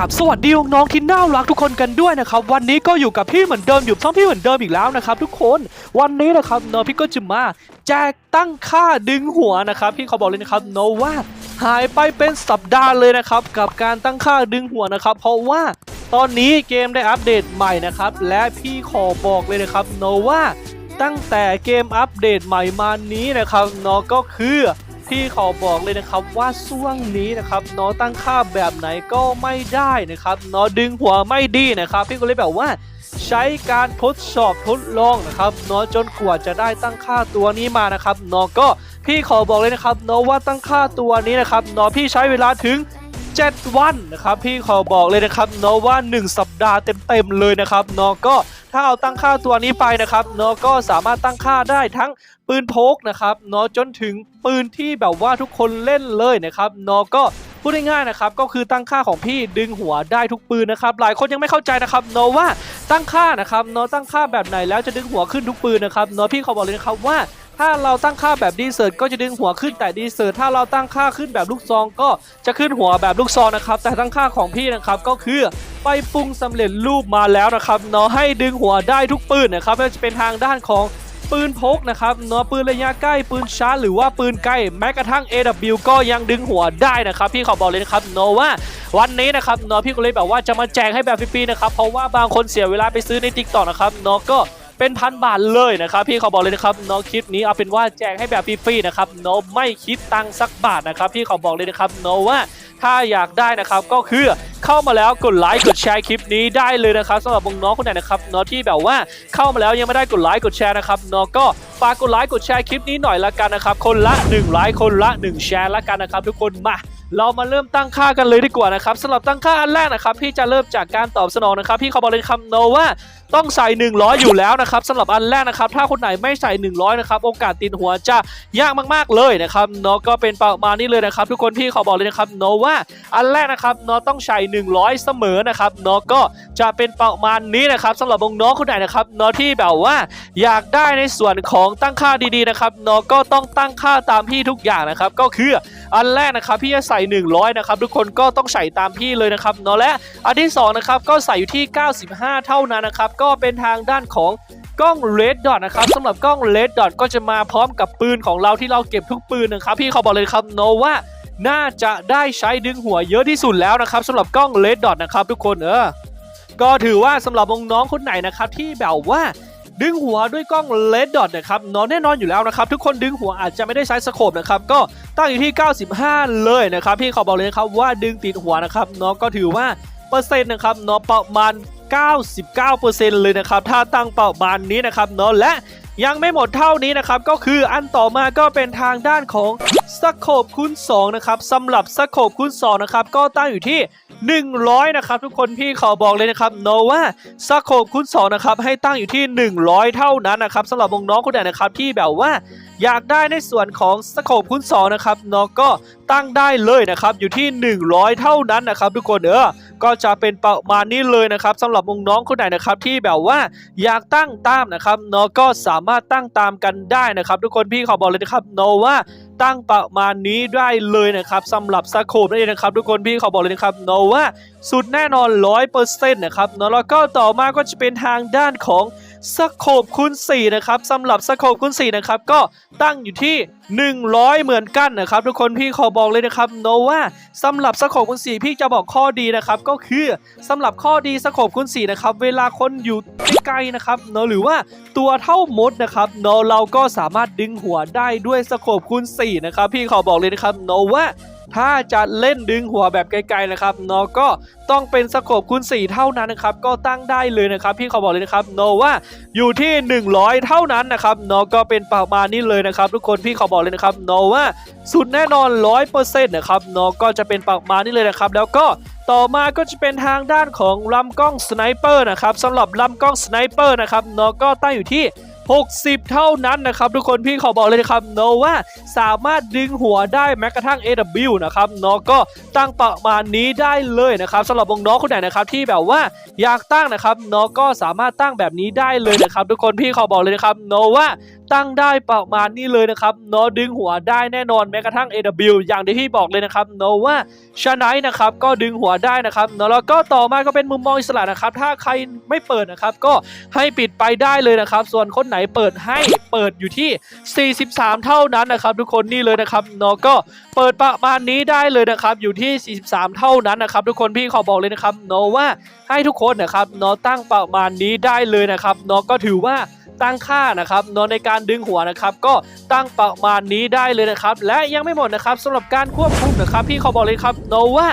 ราบสวัสดีน้องที่น่ารักทุกคนกันด้วยนะครับวันนี้ก็อยู่กับพี่เหมือนเดิมอยู่ช่องพี่เหมือนเดิมอีกแล้วนะครับทุกคนวันนี้นะครับเนาะพี่ก็จะมาแจกตั้งค่าดึงหัวนะครับพี่เขาบอกเลยนะครับเนาะว่าหายไปเป็นสัปดาห์เลยนะครับกับการตั้งค่าดึงหัวนะครับ เพราะว่าตอนนี้เกมได้อัปเดตใหม่นะครับและพี่ขอบอกเลยนะครับเนาะว่าตั้งแต่เกมอัปเดตใหม่มานี้นะครับเนาะก็คือ พี่ขอบอกเลยนะครับว่าช่วงนี้นะครับเนาะตั้งค่าแบบไหนก็ไม่ได้นะครับเนาะดึงหัวไม่ดีนะครับ พี่ก็เลยแบบว่าใช้การทดสอบทดลองนะครับเนาะจนกว่าจะได้ตั้งค่าตัวนี้มานะครับเนาะก็พี่ขอบอกเลยนะครับเนาะว่าตั้งค่าตัวนี้นะครับเนาะพี่ใช้เวลาถึง 7 วันนะครับ พี่ขอบอกเลยนะครับเนาะว่า 1 สัปดาห์เต็มๆเลยนะครับเนาะก็ถ้าเอาตั้งค่าตัวนี้ไปนะครับเนาะก็สามารถตั้งค่าได้ทั้งปืนพกนะครับเนาะจนถึงปืนที่แบบว่าทุกคนเล่นเลยนะครับเนาะก็พูดง่ายๆนะครับก็คือตั้งค่าของพี่ดึงหัวได้ทุกปืนนะครับหลายคนยังไม่เข้าใจนะครับเนาะว่าตั้งค่านะครับเนาะตั้งค่าแบบไหนแล้วจะดึงหัวขึ้นทุกปืนนะครับเนาะพี่ขอบอกเลยนะครับว่า ถ้าเราตั้งค่าแบบดีเซิร์ตก็จะดึงหัวขึ้นแต่ดีเซิร์ตถ้าเราตั้งค่าขึ้นแบบลูกซอง ก็จะขึ้นหัวแบบลูกซองนะครับ แต่ตั้งค่าของพี่นะครับก็คือไปปรุงสำเร็จรูปมาแล้วนะครับเนาะให้ดึงหัวได้ทุกปืนนะครับไม่ว่าจะเป็นทางด้านของปืนพกนะครับเนาะปืนระยะใกล้ปืนชาร์จหรือว่าปืนใกล้แม้กระทั่ง AW ก็ยังดึงหัวได้นะครับ พี่ขอบอกเลยนะครับเนาะว่าวันนี้นะครับเนาะพี่ก็เลยแบบว่าจะมาแจกให้แบบฟรีๆนะครับเพราะว่าบางคนเสียเวลาไปซื้อใน t ิ k t o k นะครับเนาะก็ เป็นพันบาทเลยนะครับพี่ขอบอกเลยนะครับน้องคลิปนี้เอาเป็นว่าแจกให้แบบฟรีๆนะครับน้องไม่คิดตังค์สักบาทนะครับพี่ขอบอกเลยนะครับน้องว่าถ้าอยากได้นะครับก็คือเข้ามาแล้วกดไลค์กดแชร์คลิปนี้ได้เลยนะครับสำหรับน้องคนไหนนะครับน้องที่แบบว่าเข้ามาแล้วยังไม่ได้กดไลค์กดแชร์นะครับน้องก็ฝากกดไลค์กดแชร์คลิปนี้หน่อยละกันนะครับคนละ1ไลค์คนละ 1 แชร์ละกันนะครับทุกคนมา เรามาเริ่มตั้งค่ากันเลยดีกว่านะครับสำหรับตั้งค่าอันแรกนะครับพี่จะเริ่มจากการตอบสนองนะครับพี่เขาบอกเลยคำโนว่าต้องใส่ 100 อยู่แล้วนะครับสำหรับอันแรกนะครับ ถ้าคนไหนไม่ใส่ 100 นะครับ โอกาสติดหัวจะยากมากๆเลยนะครับเนาะก็เป็นประมาณนี้เลยนะครับ ทุกคนพี่เขาบอกเลยนะครับเนาะว่าอันแรกนะครับเนาะต้องใส่ 100 เสมอนะครับเนาะก็จะเป็นประมาณนี้นะครับสำหรับน้องคนไหนนะครับเนาะที่แบบว่า อยากได้ในส่วนของตั้งค่าดีๆนะครับเนาะก็ต้องตั้งค่าตามพี่ทุกอย่างนะครับ ก็คืออันแรกนะครับพี่จะใส่100นะครับทุกคนก็ต้องใส่ตามพี่เลยนะครับเนาะและอันที่2นะครับก็ใส่อยู่ที่ 95 เท่านั้นนะครับก็เป็นทางด้านของกล้อง Red Dot นะครับสำหรับกล้อง Red Dot ก็จะมาพร้อมกับปืนของเราที่เราเก็บทุกปืนนะครับพี่เขาบอกเลยครับเนว่าน่าจะได้ใช้ดึงหัวเยอะที่สุดแล้วนะครับสำหรับกล้อง Red Dot นะครับทุกคนเออก็ถือว่าสำหรับน้องๆคนไหนนะครับที่แบบว่า ดึงหัวด้วยกล้องเลดดอทนะครับนอนแน่นอนอยู่แล้วนะครับ ทุกคนดึงหัวอาจจะไม่ได้ใช้สโคปนะครับ ก็ตั้งอยู่ที่ 95 เลยนะครับ พี่ขอบอกเลยนะครับว่าดึงติดหัวนะครับน้องก็ถือว่าเปอร์เซ็นต์นะครับเนาะประมาณ 99%เลยนะครับ ถ้าตั้งเป้าบานนี้นะครับเนาะและ ยังไม่หมดเท่านี้นะครับก็คืออันต่อมาก็เป็นทางด้านของสโคปคูณ2นะครับสำหรับสโคปคูณ2นะครับก็ตั้งอยู่ที่ 100 นะครับ ทุกคนพี่ขอบอกเลยนะครับเนว่าสโคปคูณ2นะครับให้ตั้งอยู่ที่ 100 เท่านั้นนะครับสำหรับน้องคนไหนนะครับที่แบบว่าอยากได้ในส่วนของสโคปคูณ2นะครับเนาะก็ตั้งได้เลยนะครับอยู่ที่ 100 เท่านั้นนะครับ ทุกคนเออ ก็จะเป็นประมาณนี้เลยนะครับสำหรับน้องๆคนไหนนะครับที่แบบว่าอยากตั้งตามนะครับเนาะก็สามารถตั้งตามกันได้นะครับ ทุกคนพี่ขอบอกเลยนะครับเนาะว่าตั้งประมาณนี้ได้เลยนะครับสำหรับสโคปนั่นเองนะครับทุกคนพี่ขอบอกเลยนะครับเนาะว่าสุดแน่นอน 100%นะครับเนาะแล้วก็ต่อมาก็จะเป็นทางด้านของ สโคปคูณ4นะครับสำหรับสโคปคูณ4นะครับก็ตั้งอยู่ที่ 100 เหมือนกันนะครับทุกคนพี่ขอบอกเลยนะครับเนว่าสำหรับสโคปคูณ4พี่จะบอกข้อดีนะครับก็คือสำหรับข้อดีสโคปคูณ4นะครับเวลาคนอยู่ไกลๆนะครับเนาะหรือว่าตัวเท่ามดนะครับเนาะเราก็สามารถดึงหัวได้ด้วยสโคปคูณ4นะครับพี่ขอบอกเลยนะครับเนว่า ถ้าจะเล่นดึงหัวแบบไกลๆนะครับเนาะก็ต้องเป็นสโคปคูณ4 เท่านั้นนะครับก็ตั้งได้เลยนะครับพี่เขอบอกเลยนะครับเนว่าอยู่ที่ 100 เท่านั้นนะครับเนาะก็เป็นประมาณนี้เลยนะครับ ทุกคนพี่เขอบอกเลยนะครับเนว่าสุดแน่นอน 100%นะครับเนาะก็จะเป็นประมาณนี้เลยนะครับแล้วก็ต่อมาก็จะเป็นทางด้านของลำกล้องสไนเปอร์นะครับสำหรับลำกล้องสไนเปอร์นะครับเนาะก็ตั้งอยู่ที่ 60 เท่านั้นนะครับ ทุกคนพี่ขอบอกเลยนะครับเนว่าสามารถดึงหัวได้แม้กระทั่ง AW นะครับเนาะก็ตั้งประมาณนี้ได้เลยนะครับสำหรับวงน้องคนไหนนะครับที่แบบว่าอยากตั้งนะครับเนาะก็สามารถตั้งแบบนี้ได้เลยนะครับ ทุกคนพี่ขอบอกเลยนะครับเนว่า ตั้งได้ประมาณนี้เลยนะครับเนาะดึงหัวได้แน่นอนแม้กระทั่ง AW อย่างที่พี่บอกเลยนะครับเนาะว่าชไนนะครับก็ดึงหัวได้นะครับเนาะแล้วก็ต่อมาก็เป็นมุมมองอิสระนะครับถ้าใครไม่เปิดนะครับก็ให้ปิดไปได้เลยนะครับ ส่วนคนไหนเปิดให้เปิดอยู่ที่ 43 เท่านั้นนะครับ ทุกคนนี่เลยนะครับเนาะก็เปิดประมาณนี้ได้เลยนะครับอยู่ที่ 43 เท่านั้นนะครับ ทุกคนพี่ขอบอกเลยนะครับเนาะว่าให้ทุกคนนะครับเนาะตั้งประมาณนี้ได้เลยนะครับเนาะก็ถือว่า ตั้งค่านะครับนาะในการดึงหัวนะครับ ก็ตั้งประมาณนี้ได้เลยนะครับ และยังไม่หมดนะครับสำหรับการควบคุมนะครับ พี่ขอบอกเลยครับเนว่า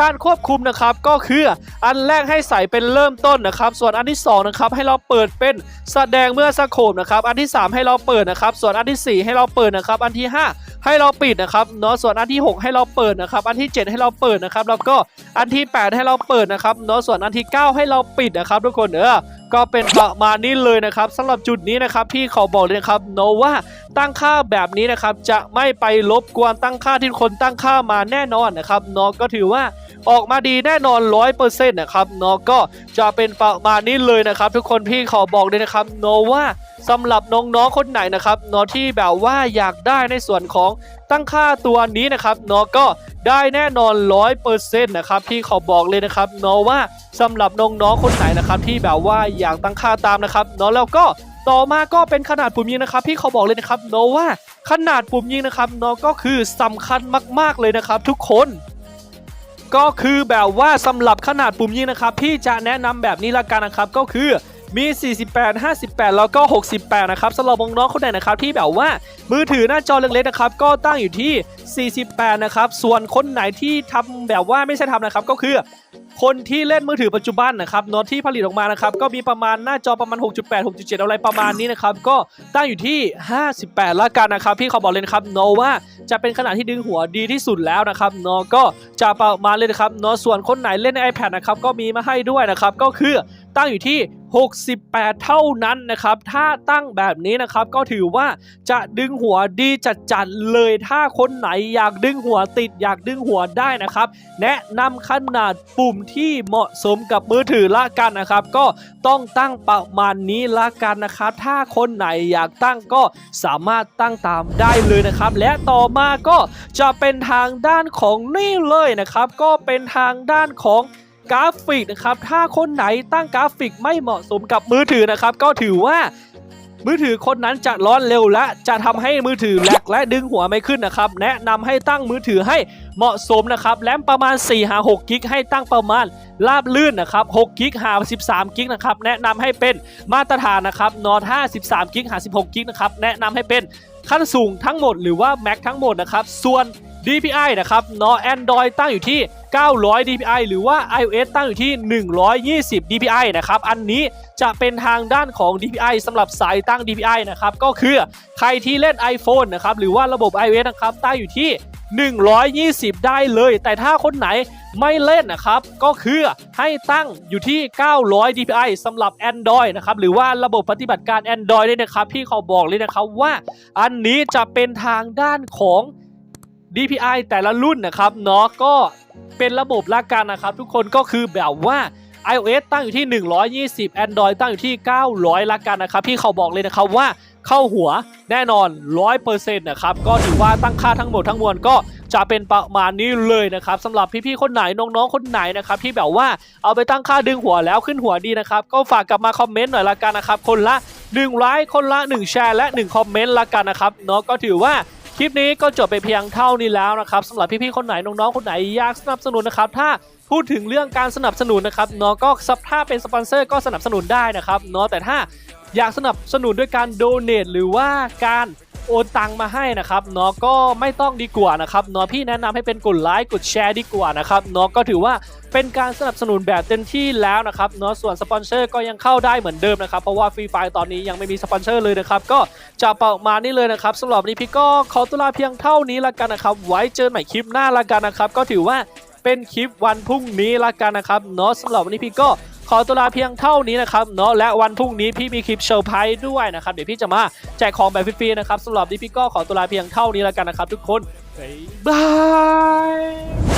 การควบคุมนะครับก็คืออันแรกให้ใส่เป็นเริ่มต้นนะครับ ส่วนอันที่สองนะครับให้เราเปิดเป็นแสดงเมื่อสโคปนะครับ อันที่สามให้เราเปิดนะครับ ส่วนอันที่สี่ให้เราเปิดนะครับ อันที่ห้าให้เราปิดนะครับเนาะส่วนอันที่หกให้เราเปิดนะครับ อันที่เจ็ดให้เราเปิดนะครับ แล้วก็อันที่แปดให้เราเปิดนะครับเนาะส่วนอันที่เก้าให้เราปิดนะครับ ทุกคนเออ ก็เป็นประมาณนี้เลยนะครับสำหรับจุดนี้นะครับพี่ขอบอกเลยนะครับโนว่าตั้งค่าแบบนี้นะครับจะไม่ไปรบกวนตั้งค่าที่คนตั้งค่ามาแน่นอนนะครับเนาะก็ถือว่า ออกมาดีแน่นอน 100%นะครับเนาะก็จะเป็นประมาณนี้เลยนะครับ ทุกคนพี่ขอบอกเลยนะครับเนาะว่าสำหรับน้องๆคนไหนนะครับเนาะที่แบบว่าอยากได้ในส่วนของตั้งค่าตัวนี้นะครับเนาะก็ได้แน่นอน 100%นะครับพี่ขอบอกเลยนะครับเนาะว่าสำหรับน้องๆคนไหนนะครับที่แบบว่าอยากตั้งค่าตามนะครับเนาะแล้วก็ต่อมาก็เป็นขนาดปุ่มยิงนะครับ พี่ขอบอกเลยนะครับเนาะว่าขนาดปุ่มยิงนะครับเนาะก็คือสำคัญมาก ๆเลยนะครับ ทุกคน ก็คือแบบว่าสำหรับขนาดปุ่มยิงนะครับพี่จะแนะนำแบบนี้ละกันนะครับก็คือมี 48 58 แล้วก็ 68 นะครับสำหรับน้องๆคนไหนนะครับที่แบบว่ามือถือหน้าจอเล็กๆนะครับก็ตั้งอยู่ที่ 48 นะครับ ส่วนคนไหนที่ทำแบบว่าไม่ใช่ทำนะครับก็คือคนที่เล่นมือถือปัจจุบันนะครับเนอะที่ผลิตออกมานะครับก็มีประมาณหน้าจอประมาณ 6.8 6.7 อะไรประมาณนี้นะครับก็ตั้งอยู่ที่ 58 ละกันนะครับพี่เขาบอกเลยครับเนว่าจะเป็นขนาดที่ดึงหัวดีที่สุดแล้วนะครับเนก็จะประมาณเลยนะครับเนส่วนคนไหนเล่นใน iPad นะครับก็มีมาให้ด้วยนะครับก็คือตั้งอยู่ที่ 68 เท่านั้นนะครับ ถ้าตั้งแบบนี้นะครับก็ถือว่าจะดึงหัวดีจัดๆเลย ถ้าคนไหนอยากดึงหัวติดอยากดึงหัวได้นะครับ แนะนำขนาดปุ่มที่เหมาะสมกับมือถือละกันนะครับ ก็ต้องตั้งประมาณนี้ละกันนะครับ ถ้าคนไหนอยากตั้งก็สามารถตั้งตามได้เลยนะครับ และต่อมาก็จะเป็นทางด้านของนี่เลยนะครับ ก็เป็นทางด้านของกราฟิกนะครับ ถ้าคนไหนตั้งกราฟิกไม่เหมาะสมกับมือถือนะครับ ก็ถือว่ามือถือคนนั้นจะร้อนเร็วและจะทำให้มือถือแหลกและดึงหัวไม่ขึ้นนะครับ แนะนำให้ตั้งมือถือให้ เหมาะสมนะครับแรมประมาณ 4 หา 6 กิกให้ตั้งประมาณลาบลื่นนะครับ 6 กิกหา 13 กิกนะครับ แนะนำให้เป็นมาตรฐานนะครับนอต5-13กิกหา 16 กิกนะครับ แนะนำให้เป็นขั้นสูงทั้งหมดหรือว่าแม็กทั้งหมดนะครับ ส่วน DPI นะครับเนอ Android ตั้งอยู่ที่ 900 DPI หรือว่า iOS ตั้งอยู่ที่ 120 DPI นะครับ อันนี้จะเป็นทางด้านของ DPI สำหรับสายตั้ง DPI นะครับ ก็คือใครที่เล่น iPhone นะครับ หรือว่าระบบ iOS นะครับตั้งอยู่ที่ 120 ได้เลย แต่ถ้าคนไหนไม่เล่นนะครับ ก็คือให้ตั้งอยู่ที่ 900 DPI สำหรับ Android นะครับ หรือว่าระบบปฏิบัติการ Android ด้วยนะครับ พี่เขาบอกเลยนะครับว่า อันนี้จะเป็นทางด้านของ DPI แต่ละรุ่นนะครับเนาะก็เป็นระบบละกันนะครับทุกคนก็คือแบบว่า iOS ตั้งอยู่ที่ 120 Android ตั้งอยู่ที่ 900 ละกันนะครับพี่เขาบอกเลยนะครับว่าเข้าหัวแน่นอน 100%นะครับก็ถือว่าตั้งค่าทั้งหมดทั้งมวลก็จะเป็นประมาณนี้เลยนะครับสำหรับพี่ๆคนไหนน้องๆคนไหนนะครับที่แบบว่าเอาไปตั้งค่าดึงหัวแล้วขึ้นหัวดีนะครับก็ฝากกลับมาคอมเมนต์หน่อยละกันนะครับคนละ1ไลค์คนละ 1 แชร์และ 1 คอมเมนต์ละกันนะครับเนาะก็ถือว่า ลิปนี้ก็จบไปเพียงเท่านี้แล้วนะครับสำหรับพี่ๆคนไหนน้องๆคนไหนอยากสนับสนุนนะครับถ้าพูดถึงเรื่องการสนับสนุนนะครับเนาะก็สับถ้าเป็นสปอนเซอร์ก็สนับสนุนได้นะครับเนาะแต่ถ้าอยากสนับสนุนด้วยการโดเนทหรือว่าการ โอนตังมาให้นะครับเนาะก็ไม่ต้องดีกว่านะครับเนาะพี่แนะนำให้เป็นกดไลค์กดแชร์ดีกว่านะครับเนาะก็ถือว่าเป็นการสนับสนุนแบบเต็มที่แล้วนะครับเนาะส่วนสปอนเซอร์ก็ยังเข้าได้เหมือนเดิมนะครับเพราะว่าฟรีไฟตอนนี้ยังไม่มีสปอนเซอร์เลยนะครับก็จะเประมานี้เลยนะครับสำหรับวันนี้พี่ก็ขอตัวลาเพียงเท่านี้ละกันนะครับ ไว้เจอกันใหม่คลิปหน้าละกันนะครับก็ถือว่าเป็นคลิปวันพรุ่งนี้ละกันนะครับเนาะสำหรับวันนี้พี่ก็ ขอตัวลาเพียงเท่านี้นะครับเนาะและวันพรุ่งนี้พี่มีคลิปเซอร์ไพรส์ด้วยนะครับเดี๋ยวพี่จะมาแจกของแบบฟรีๆนะครับสำหรับนี้พี่ก็ขอตัวลาเพียงเท่านี้แล้วกันนะครับ ทุกคนบ๊ายบาย